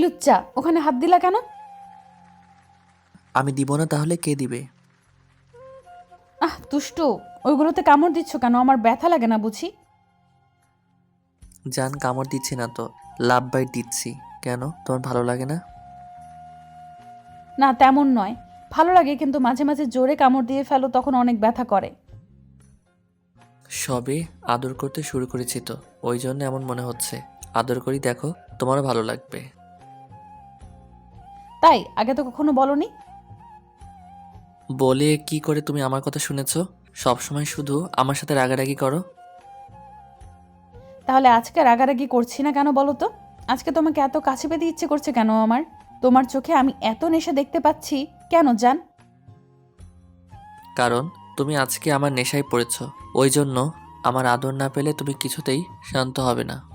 লুচ্চা ওখানে হাত দিলা কেন? আমি দিব না তাহলে কে দিবে? আহ তুষ্টু ওইগুলোতে কামড় দিচ্ছ কেন? আমার ব্যথা লাগে না বুঝি? জান কামড় দিচ্ছি না তো। লাভ বাইট দিচ্ছি। কেন? তোমার ভালো লাগে না? না তেমন নয়। ভালো লাগে কিন্তু মাঝে মাঝে জোরে কামড় দিয়ে ফেলো তখন অনেক ব্যথা করে। সবে আদর করতে শুরু করেছি তো। ওই জন্য এমন মনে হচ্ছে। আদর করি দেখো তোমারও ভালো লাগবে। তাই আগে তো কখনো বলনি? বলে কি করে তুমি আমার কথা শুনেছ? সবসময় শুধু আমার সাথে রাগারাগি করো। তাহলে আজকে রাগারাগি করছি না কেন বলো তো? আজকে তোমাকে এত কাছে পেতে ইচ্ছে করছে কেন আমার? তোমার চোখে আমি এত নেশা দেখতে পাচ্ছি কেন জান? কারণ তুমি আজকে আমার নেশায় পড়েছ ওই জন্য আমার আদর না পেলে তুমি কিছুতেই শান্ত হবে না।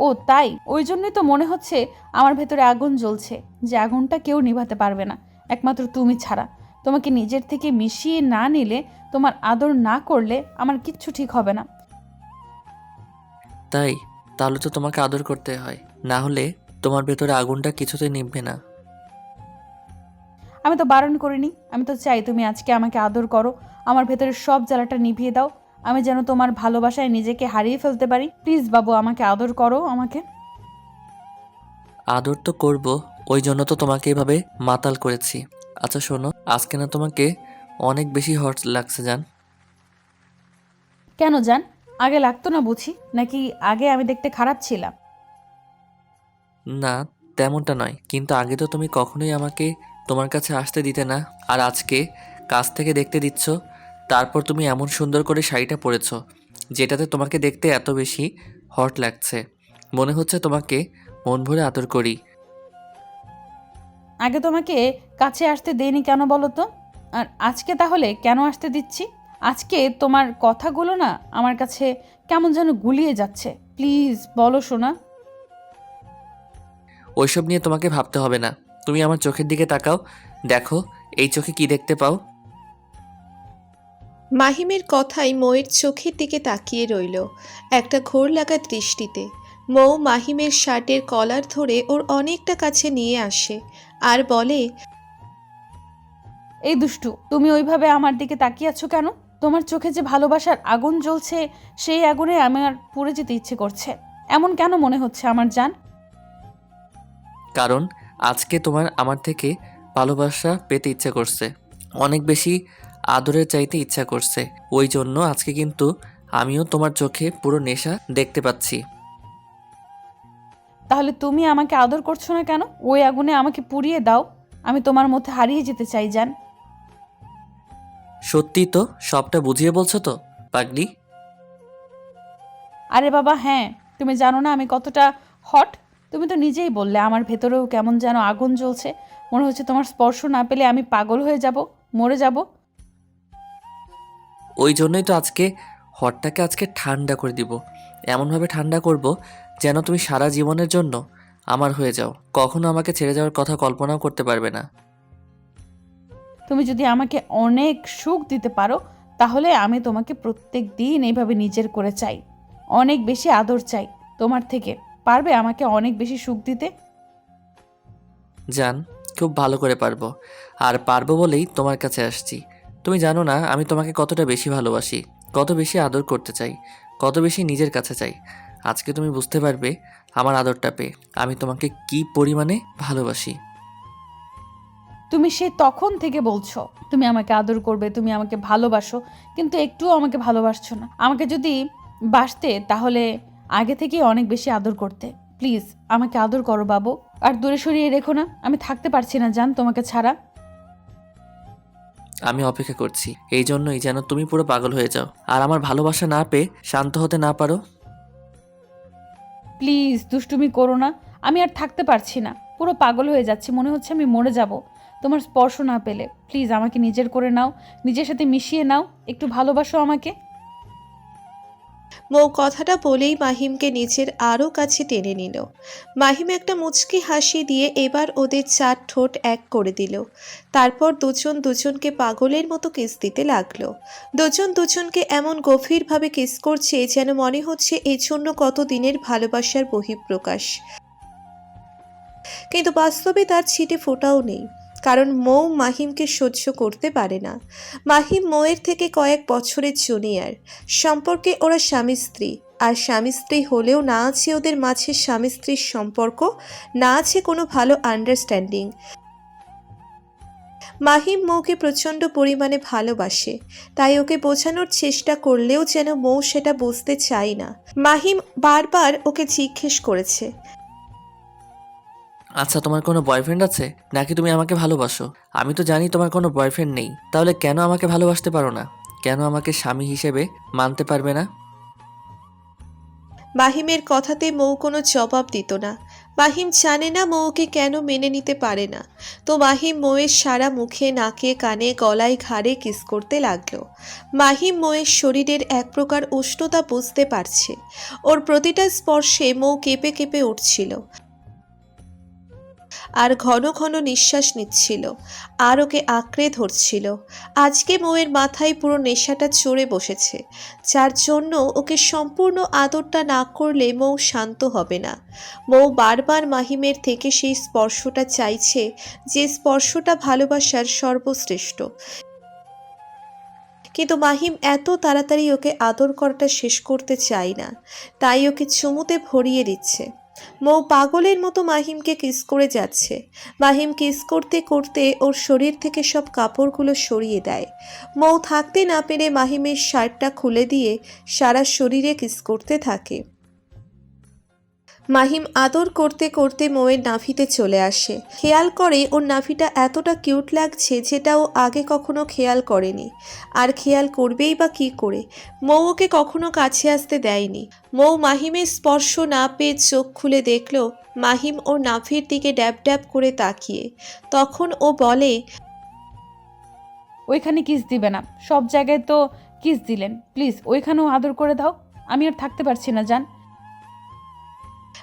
ও তাই? ওই জন্যই তো মনে হচ্ছে আমার ভেতরে আগুন জ্বলছে যে আগুনটা কেউ নিভাতে পারবে না একমাত্র তুমি ছাড়া। তোমাকে নিজের থেকে মিশিয়ে না নিলে তোমার আদর না করলে আমার কিচ্ছু ঠিক হবে না। তাই তাহলে তো তোমাকে আদর করতে হয় না হলে তোমার ভেতরে আগুনটা কিছুতেই নিভবে না। আমি তো বারণ করিনি আমি তো চাই তুমি আজকে আমাকে আদর করো আমার ভেতরে সব জ্বালাটা নিভিয়ে দাও আমি যেন তোমার ভালোবাসায় নিজেকে হারিয়ে ফেলতে পারি। প্লিজ বাবু আমাকে আদর করো আমাকে। আদর তো করব ওই জন্য তো তোমাকে এভাবে মাতাল করেছি। আচ্ছা শোনো আজকে না তোমাকে অনেক বেশি হট লাগছে জান। কেন জান? আগে লাগতো না বুঝি? নাকি আগে আমি দেখতে খারাপ ছিলাম? না তেমনটা নয়। কিন্তু আগে তো তুমি কখনোই আমাকে তোমার কাছে আসতে দিতে না। আর আজকে কাছ থেকে দেখতে দিচ্ছ তারপর তুমি এমন সুন্দর করে শাড়িটা পরেছ যেটাতে তোমাকে দেখতে এত বেশি হট লাগছে। মনে হচ্ছে তোমাকে মন ভরে আদর করি। আগে তোমাকে কাছে আসতে দেইনি কেন বলো তো? আর আজকে তাহলে কেন আসতে দিচ্ছি? আজকে তোমার কথাগুলো না আমার কাছে কেমন যেন গুলিয়ে যাচ্ছে। প্লিজ বলো শোনা ওইসব নিয়ে তোমাকে ভাবতে হবে না। তুমি আমার চোখের দিকে তাকাও দেখো এই চোখে কি দেখতে পাও। মাহিমের কথাই মৌয়ের চোখের দিকে তাকিয়ে রইল একটা ঘোর লাগা দৃষ্টিতে। মৌ মাহিমের শার্টের কলার ধরে ওর অনেকটা কাছে নিয়ে আসে আর বলে এই দুষ্টু তুমি ওইভাবে আমার দিকে তাকিয়ে আছো কেন? তোমার চোখে যে ভালোবাসার আগুন জ্বলছে সেই আগুনে আমার পুড়ে যেতে ইচ্ছে করছে। এমন কেন মনে হচ্ছে আমার জান? কারণ আজকে তোমার আমার থেকে ভালোবাসা পেতে ইচ্ছে করছে। অনেক বেশি আদরের চাইতে ইচ্ছা করছে। ওই জন্য আজকে কিন্তু আমিও তোমার চোখে পুরো নেশা দেখতে পাচ্ছি। তাহলে তুমি আমাকে আদর করছ না কেন? ওই আগুনে আমাকে পুড়িয়ে দাও। আমি তোমার মধ্যে হারিয়ে যেতে চাই জান। সত্যি তো সবটা বুঝিয়ে বলছো তো পাগলি? আরে বাবা হ্যাঁ তুমি জানো না আমি কতটা হট? তুমি তো নিজেই বললে আমার ভেতরেও কেমন যেন আগুন জ্বলছে। মনে হচ্ছে তোমার স্পর্শ না পেলে আমি পাগল হয়ে যাব মরে যাব। ওই জন্যই তো আজকে হটটাকে আজকে ঠান্ডা করে দিব। এমনভাবে ঠান্ডা করব যেন তুমি সারা জীবনের জন্য আমার হয়ে যাও। কখনো আমাকে ছেড়ে যাওয়ার কথা কল্পনাও করতে পারবে না। তুমি যদি আমাকে অনেক সুখ দিতে পারো তাহলে আমি তোমাকে প্রত্যেক দিন এইভাবে নিজের করে চাই। অনেক বেশি আদর চাই। তোমার থেকে পারবে আমাকে অনেক বেশি সুখ দিতে? জান খুব ভালো করে পারব। আর পারব বলেই তোমার কাছে আসছি। তুমি জানো না, আমি তোমাকে কতটা বেশি ভালোবাসি, কত বেশি আদর করতে চাই, কত বেশি নিজের কাছে চাই। আজকে তুমি বুঝতে পারবে আমার আদরটা পেয়ে আমি তোমাকে কি পরিমাণে ভালোবাসি। তুমি সে তখন থেকে বলছো, তুমি আমাকে আদর করবে, তুমি আমাকে ভালোবাসো, কিন্তু একটুও আমাকে ভালোবাসছো না। আমাকে যদি বাসতে, তাহলে আগে থেকেই অনেক বেশি আদর করতে। প্লিজ, আমাকে আদর করো বাবু। আর দূরে সরিয়ে রেখো না, আমি থাকতে পারছি না, জান তোমাকে ছাড়া। আমি অপেক্ষা করছি। এই জন্যই যেন তুমি পুরো পাগল হয়ে যাও। আর আমার ভালোবাসা না পেয়ে শান্ত হতে না পারো। প্লিজ, দুষ্টুমি করো না। আমি আর থাকতে পারছি না। পুরো পাগল হয়ে যাচ্ছি। মনে হচ্ছে আমি মরে যাব। তোমার স্পর্শ না পেলে। প্লিজ, আমাকে নিজের করে নাও। নিজের সাথে মিশিয়ে নাও। একটু ভালোবাসো আমাকে। মৌ কথাটা বলেই মাহিমকে নিচের আরও কাছে টেনে নিল। মাহিম একটা মুচকি হাসি দিয়ে এবার ওদের চার ঠোঁট এক করে দিল। তারপর দুজন দুজনকে পাগলের মতো কিস দিতে লাগল। দুজন দুজনকে এমন গভীরভাবে কিস করছে যেন মনে হচ্ছে এর জন্য কত দিনের ভালোবাসার বহিঃপ্রকাশ। কিন্তু বাস্তবে তার ছিটে ফোটাও নেই। কারণ মৌ মাহিমকে সহ্য করতে পারে না। মাহিম মৌয়ের থেকে কয়েক বছরের জুনিয়র। সম্পর্কে ওরা স্বামী স্ত্রী। আর স্বামী স্ত্রী হলেও না আছে ওদের মাঝে স্বামী স্ত্রীর সম্পর্ক, না আছে কোনো ভালো আন্ডারস্ট্যান্ডিং মাহিম মৌকে প্রচণ্ড পরিমাণে ভালোবাসে। তাই ওকে বোঝানোর চেষ্টা করলেও যেন মৌ সেটা বুঝতে চায় না। মাহিম বারবার ওকে জিজ্ঞেস করেছে। আচ্ছা তোমার কোনো বয়ফ্রেন্ড আছে? নাকি তুমি আমাকে ভালোবাসো? আমি তো জানি তোমার কোনো বয়ফ্রেন্ড নেই। তাহলে কেন আমাকে ভালোবাসতে পারো না? কেন আমাকে স্বামী হিসেবে মানতে পারবে না? মাহিমের কথাতে মৌ কোনো জবাব দিত না। মাহিম জানে না মৌকে কেন মেনে নিতে পারে না। তো মাহিম মৌয়ের সারা মুখে নাকে কানে গলায় ঘাড়ে কিস করতে লাগল। মাহিম মৌয়ের শরীরের এক প্রকার উষ্ণতা বুঝতে পারছে। ওর প্রতিটা স্পর্শে মৌ কেঁপে কেঁপে উঠছিল। আর ঘন ঘন নিঃশ্বাস নিচ্ছিল। আর ওকে আঁকড়ে ধরছিল। আজকে মৌয়ের মাথায় পুরো নেশাটা চড়ে বসেছে। যার জন্য ওকে সম্পূর্ণ আদরটা না করলে মৌ শান্ত হবে না। মৌ বারবার মাহিমের থেকে সেই স্পর্শটা চাইছে যে স্পর্শটা ভালোবাসার সর্বশ্রেষ্ঠ। কিন্তু মাহিম এত তাড়াতাড়ি ওকে আদর করাটা শেষ করতে চায় না। তাই ওকে চুমুতে ভরিয়ে দিচ্ছে। মৌ পাগলের মতো মাহিমকে কিস করে যাচ্ছে। মাহিম কিস করতে করতে ওর শরীর থেকে সব কাপড়গুলো সরিয়ে দেয়। মৌ থাকতে না পেরে মাহিমের শার্টটা খুলে দিয়ে সারা শরীরে কিস করতে থাকে। মাহিম আদর করতে করতে মৌয়ের নাভিতে চলে আসে। খেয়াল করে ওর নাভিটা এতটা কিউট লাগছে যেটা ও আগে কখনো খেয়াল করেনি। আর খেয়াল করবেই বা কী করে? মৌ ওকে কখনো কাছে আসতে দেয়নি। মৌ মাহিমের স্পর্শ না পেয়ে চোখ খুলে দেখল, মাহিম ওর নাভির দিকে ড্যাব ড্যাব করে তাকিয়ে। তখন ও বলে, ওইখানে কিস দিবে না। সব জায়গায় তো কিস দিলেন। প্লিজ, ওইখানেও আদর করে দাও। আমি আর থাকতে পারছি না, জান।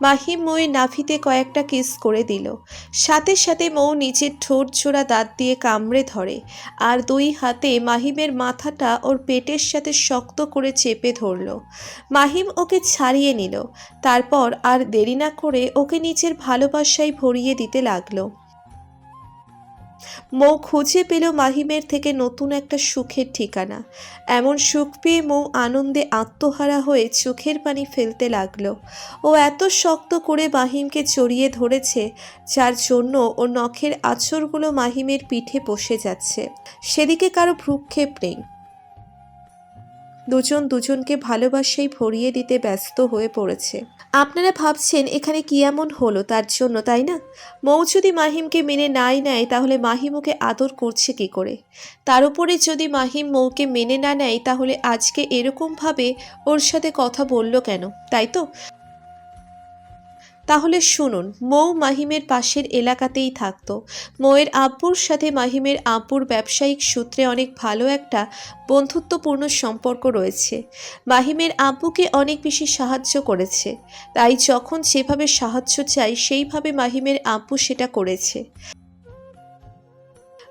মাহিম মৌয়ের নাফিতে কয়েকটা কিস করে দিল। সাথে সাথে মৌ নিজের ঠোঁট জোড়া দাঁত দিয়ে কামড়ে ধরে আর দুই হাতে মাহিমের মাথাটা ওর পেটের সাথে শক্ত করে চেপে ধরল। মাহিম ওকে ছাড়িয়ে নিল। তারপর আর দেরি না করে ওকে নিজের ভালোবাসায় ভরিয়ে দিতে লাগল। মৌ খুঁজে পেল মাহিমের থেকে নতুন একটা সুখের ঠিকানা। এমন সুখ পেয়ে মৌ আনন্দে আত্মহারা হয়ে চোখের পানি ফেলতে লাগল। ও এত শক্ত করে মাহিমকে চড়িয়ে ধরেছে, যার জন্য ও নখের আছরগুলো মাহিমের পিঠে বসে যাচ্ছে। সেদিকে কারও ভ্রুক্ষেপ নেই। দুজন দুজনকে ভালোবাসায় ভরিয়ে দিতে ব্যস্ত হয়ে পড়েছে। আপনারা ভাবছেন, এখানে কি এমন হলো? তার জন্য, তাই না? মৌ যদি মাহিমকে মেনে নাই নেয়, তাহলে মাহিম ওকে আদর করছে কি করে? তার উপরে যদি মাহিম মৌকে মেনে না নেয়, তাহলে আজকে এরকমভাবে ওর সাথে কথা বলল কেন? তাই তো? তাহলে শুনুন, মৌ মাহিমের পাশের এলাকাতেই থাকতো। মৌয়ের আব্বুর সাথে মাহিমের আব্বুর ব্যবসায়িক সূত্রে অনেক ভালো একটা বন্ধুত্বপূর্ণ সম্পর্ক রয়েছে। মাহিমের আব্বুকে অনেক বেশি সাহায্য করেছে। তাই যখন যেভাবে সাহায্য চাই, সেইভাবে মাহিমের আব্বু সেটা করেছে।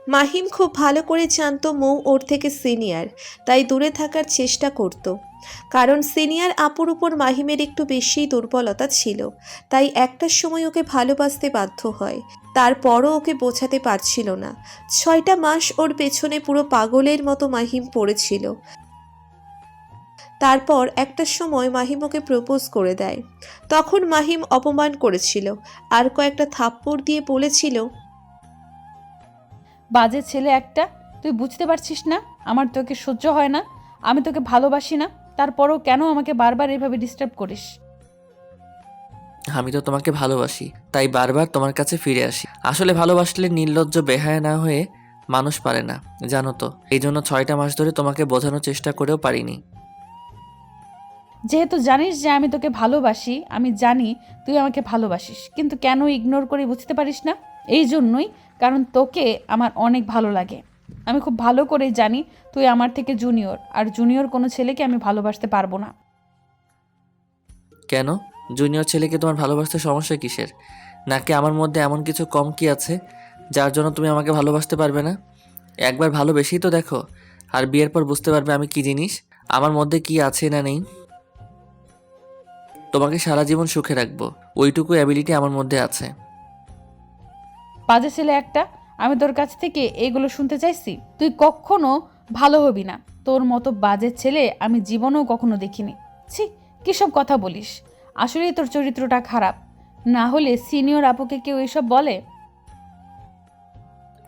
মাহিম খুব ভালো করে জানতো মৌ ওর থেকে সিনিয়র, তাই দূরে থাকার চেষ্টা করত। কারণ সিনিয়র আপুর উপর মাহিমের একটু বেশিই দুর্বলতা ছিল, তাই একটা সময় ওকে ভালোবাসতে বাধ্য হয়, তারপরও ওকে বোঝাতে পারছিল না। ছয়টা মাস ওর পেছনে পুরো পাগলের মতো মাহিম পড়েছিল। তারপর একটা সময় মাহিম ওকে প্রপোজ করে দেয়। তখন মাহিম অপমান করেছিল, আর কয়েকটা থাপ্পড় দিয়ে বলেছিল, বাজে ছেলে একটা, তুই বুঝতে পারছিস না, আমার তোকে সহ্য হয় না, আমি তোকে ভালোবাসি না তারপরও কেন আমাকে বারবার এভাবে ডিস্টার্ব করিস? আমি তো তোমাকে ভালোবাসি তাই বারবার তোমার কাছে ফিরে আসি। আসলে ভালোবাসলে নির্লজ্জ বেহায় না হয়ে মানুষ পারে না জানো তো। এই জন্য ছয়টা মাস ধরে তোমাকে বোঝানোর চেষ্টা করেও পারিনি। যেহেতু জানিস যে আমি তোকে ভালোবাসি আমি জানি তুই আমাকে ভালোবাসিস কিন্তু কেন ইগনোর করে বুঝতে পারিস না? এই জন্যই কারণ তোকে আমার অনেক ভালো লাগে। আমি খুব ভালো করেই জানি তুই আমার থেকে জুনিয়র আর জুনিয়র কোনো ছেলেকে আমি ভালোবাসতে পারব না। কেন? জুনিয়র ছেলেকে তোমার ভালোবাসতে সমস্যা কিসের? নাকি আমার মধ্যে এমন কিছু কম কি আছে যার জন্য তুমি আমাকে ভালোবাসতে পারবে না? একবার ভালোবেসেই তো দেখো আর বিয়ের পর বুঝতে পারবে আমি কি জিনিস আমার মধ্যে কি আছে না নেই। তোমাকে সারা জীবন সুখে রাখব ওইটুকু অ্যাবিলিটি আমার মধ্যে আছে। বাজে ছেলে একটা আমি তোর কাছ থেকে এইগুলো শুনতে চাইছি। তুই কখনো ভালো হবি না। তোর মতো বাজে ছেলে আমি জীবনেও কখনো দেখিনি। ছি, কী সব কথা বলিস? আসলেই তোর চরিত্রটা খারাপ। না হলে সিনিয়র আপুকে কেউ এসব বলে?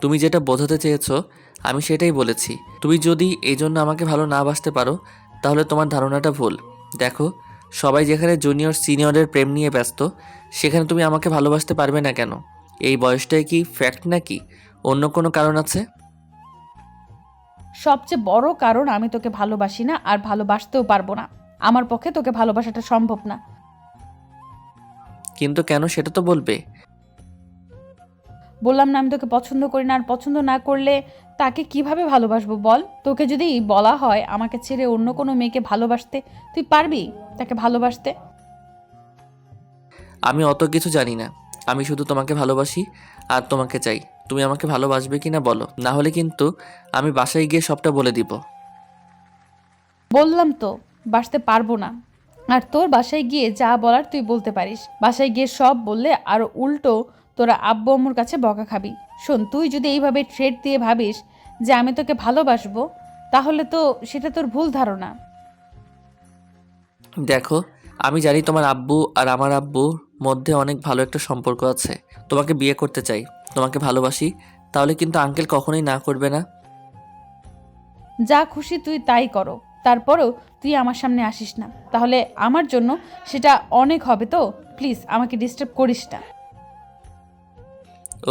তুমি যেটা বোঝাতে চেয়েছ, আমি সেটাই বলেছি। তুমি যদি এই জন্য আমাকে ভালো না বাসতে পারো, তাহলে তোমার ধারণাটা ভুল। দেখো, সবাই যেখানে জুনিয়র, সিনিয়রের প্রেম নিয়ে ব্যস্ত, সেখানে তুমি আমাকে ভালোবাসতে পারবে না কেন? এই বয়সটাই কি ফ্যাক্ট নাকি? অন্য কোনো কারণ আছে? সবচেয়ে বড় কারণ আমি তোকে ভালোবাসি না আর ভালোবাসতেও পারব না। আমার পক্ষে তোকে ভালোবাসাটা সম্ভব না। কিন্তু কেন সেটা তো বলবে। বললাম না আমি তোকে পছন্দ করি না। আর পছন্দ না করলে তাকে কীভাবে ভালোবাসবো বল? তোকে যদি বলা হয় আমাকে ছেড়ে অন্য কোনো মেয়েকে ভালোবাসতে তুই পারবি তাকে ভালোবাসতে? আমি অত কিছু জানি না। আমি শুধু তোমাকে ভালোবাসি আর তোমাকে চাই। তুমি আমাকে ভালোবাসবে কি না বলো? না হলে কিন্তু আমি বাসায় গিয়ে সবটা বলে দিব। বললাম তো বাসতে পারব না। আর তোর বাসায় গিয়ে যা বলার তুই বলতে পারিস। বাসায় গিয়ে সব বললে আর উল্টো তোরা আব্বু আম্মুর কাছে বকা খাবি। শোন তুই যদি এইভাবে ট্রেড দিয়ে ভাবিস যে আমি তোকে ভালোবাসবো তাহলে তো সেটা তোর ভুল ধারণা। দেখো আমি জানি তোমার আব্বু আর আমার আব্বুর মধ্যে অনেক ভালো একটা সম্পর্ক আছে। তোমাকে বিয়ে করতে চাই। তোমাকে ভালোবাসি তাহলে কিন্তু আঙ্কেল কখনোই না করবে না। যা খুশি তুই তাই করো তারপরও তুই আমার সামনে আসিস না। তাহলে আমার জন্য সেটা অনেক হবে তো? প্লিজ আমাকে ডিস্টার্ব করিস না।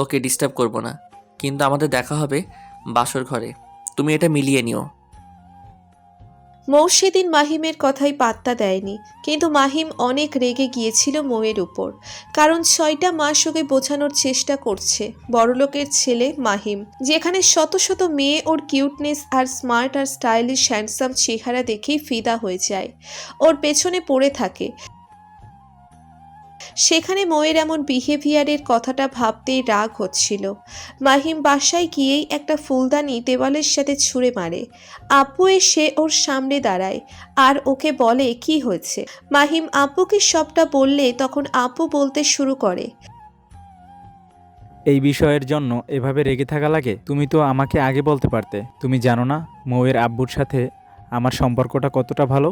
ওকে ডিস্টার্ব করব না কিন্তু আমাদের দেখা হবে বাসর ঘরে। তুমি এটা মিলিয়ে নিও। মৌ সেদিন মাহিমের কথাই পাত্তা দেয়নি, কিন্তু মাহিম অনেক রেগে গিয়েছিল মৌয়ের উপর। কারণ ছয়টা মাস ওকে বোঝানোর চেষ্টা করছে বড়লোকের ছেলে মাহিম, যেখানে শত শত মেয়ে ওর কিউটনেস আর স্মার্ট আর স্টাইলিশ হ্যান্ডসাম চেহারা দেখেই ফিদা হয়ে যায়। ওর পেছনে পড়ে থাকে সেখানে ময়ের এমন বিহেভিয়ারের কথাটা ভাবতেই রাগ হচ্ছিল। মাহিম বাসায় গিয়েই একটা ফুলদানি দেওয়ালের সাথে ছুঁড়ে মারে। আপু এসে ওর সামনে দাঁড়ায় আর ওকে বলে কি হয়েছে? মাহিম আপুকে সবটা বললে তখন আপু বলতে শুরু করে এই বিষয়ের জন্য এভাবে রেগে থাকা লাগে? তুমি তো আমাকে আগে বলতে পারতে। তুমি জানো না মৌয়ের আব্বুর সাথে আমার সম্পর্কটা কতটা ভালো?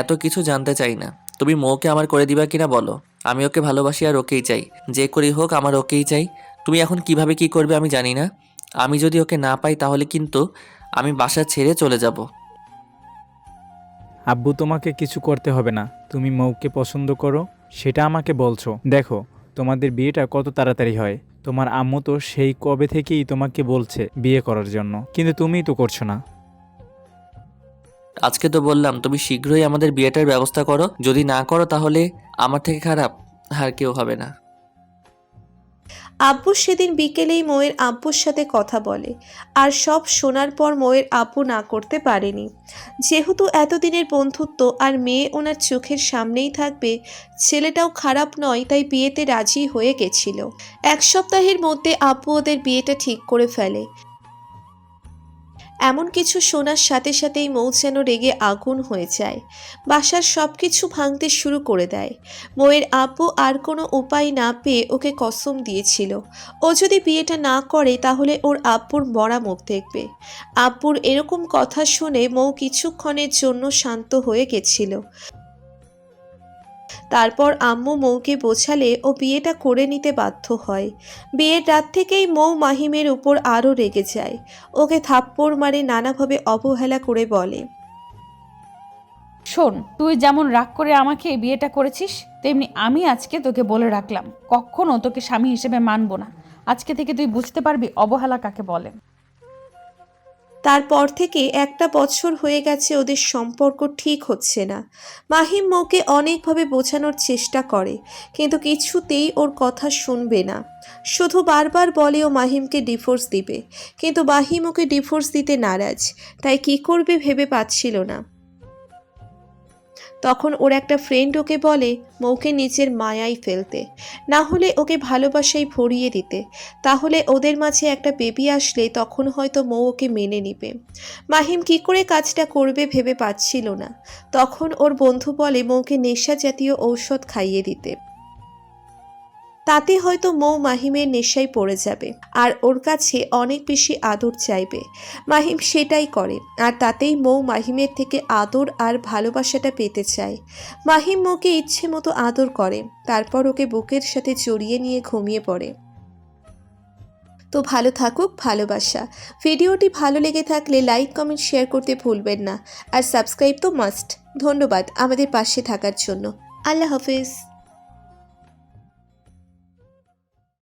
এত কিছু জানতে চাই না। তুমি মৌকে আমার করে দিবা কিনা বলো? আমি ওকে ভালোবাসি আর ওকেই চাই। যে করি হোক, আমার ওকেই চাই। তুমি এখন কীভাবে কি করবে আমি জানি না। আমি যদি ওকে না পাই, তাহলে কিন্তু আমি বাসা ছেড়ে চলে যাব। আব্বু, তোমাকে কিছু করতে হবে না। তুমি মৌকে পছন্দ করো, সেটা আমাকে বলছো। দেখো, তোমাদের বিয়েটা কত তাড়াতাড়ি হয়। তোমার আম্মু তো সেই কবে থেকেই তোমাকে বলছে বিয়ে করার জন্য। কিন্তু তুমিই তো করছ না। আজকে তো বললাম, তুমি শীঘ্রই আমাদের বিয়েটার ব্যবস্থা করো। যদি না করো তাহলে আমার থেকে খারাপ, আর কেউ হবে না। আব্বু সেদিন বিকেলেই মোয়ের আব্বুর সাথে কথা বলে। আর সব শোনার পর মোয়ের আব্বু না করতে পারেনি। যেহেতু এতদিনের বন্ধুত্ব আর মেয়ে ওনার চোখের সামনেই থাকবে, ছেলেটাও খারাপ নয়, তাই বিয়েতে রাজি হয়ে গেছিল। এক সপ্তাহের মধ্যে আব্বু ওদের বিয়েটা ঠিক করে ফেলে। এমন কিছু শোনার সাথে সাথেই মৌ যেন রেগে আগুন হয়ে যায়। বাসার সব কিছু ভাঙতে শুরু করে দেয়। মৌয়ের আব্বু আর কোনো উপায় না পেয়ে ওকে কসম দিয়েছিল। ও যদি বিয়েটা না করে, তাহলে ওর আব্বুর মরা মুখ দেখবে। আব্বুর এরকম কথা শুনে মৌ কিছুক্ষণের জন্য শান্ত হয়ে গেছিল। তারপর আম্মু মৌকে বোঝালে ও বিয়েটা করে নিতে বাধ্য হয়। বিয়ের রাত থেকেই মৌ মাহিমের উপর আরও রেগে যায়। ওকে থাপ্পড় মারে নানাভাবে অবহেলা করে বলে, শোন, তুই যেমন রাগ করে আমাকে বিয়েটা করেছিস, তেমনি আমি আজকে তোকে বলে রাখলাম, কখনো তোকে স্বামী হিসেবে মানবো না। আজকে থেকে তুই বুঝতে পারবি অবহেলা কাকে বলে। তারপর থেকে একটা বছর হয়ে গেছে ওদের সম্পর্ক ঠিক হচ্ছে না। মাহিম মৌকে অনেকভাবে বোঝানোর চেষ্টা করে, কিন্তু কিছুতেই ওর কথা শুনবে না। শুধু বারবার বলে ও মাহিমকে ডিভোর্স দিবে, কিন্তু মাহিম ওকে ডিভোর্স দিতে নারাজ, তাই কি করবে ভেবে পাচ্ছিল না। তখন ওর একটা ফ্রেন্ড ওকে বলে, মৌকে নিজের মায়াই ফেলতে। না হলে ওকে ভালোবাসায় ভরিয়ে দিতে। তাহলে ওদের মাঝে একটা বেবি আসলে তখন হয়তো মৌ ওকে মেনে নিবে। মাহিম কি করে কাজটা করবে ভেবে পাচ্ছিল না। তখন ওর বন্ধু বলে, মৌকে নেশা জাতীয় ঔষধ খাইয়ে দিতে। তাতে হয়তো মৌ মাহিমের নেশায় পড়ে যাবে, আর ওর কাছে অনেক বেশি আদর চাইবে। মাহিম সেটাই করে, আর তাতেই মৌ মাহিমের থেকে আদর আর ভালোবাসাটা পেতে চায়। মাহিম মৌকে ইচ্ছে মতো আদর করে, তারপর ওকে বুকের সাথে জড়িয়ে নিয়ে ঘুমিয়ে পড়ে। তো ভালো থাকুক, ভালোবাসা। ভিডিওটি ভালো লেগে থাকলে লাইক, কমেন্ট, শেয়ার করতে ভুলবেন না। আর সাবস্ক্রাইব তো মাস্ট। ধন্যবাদ আমাদের পাশে থাকার জন্য। আল্লাহ হাফিজ।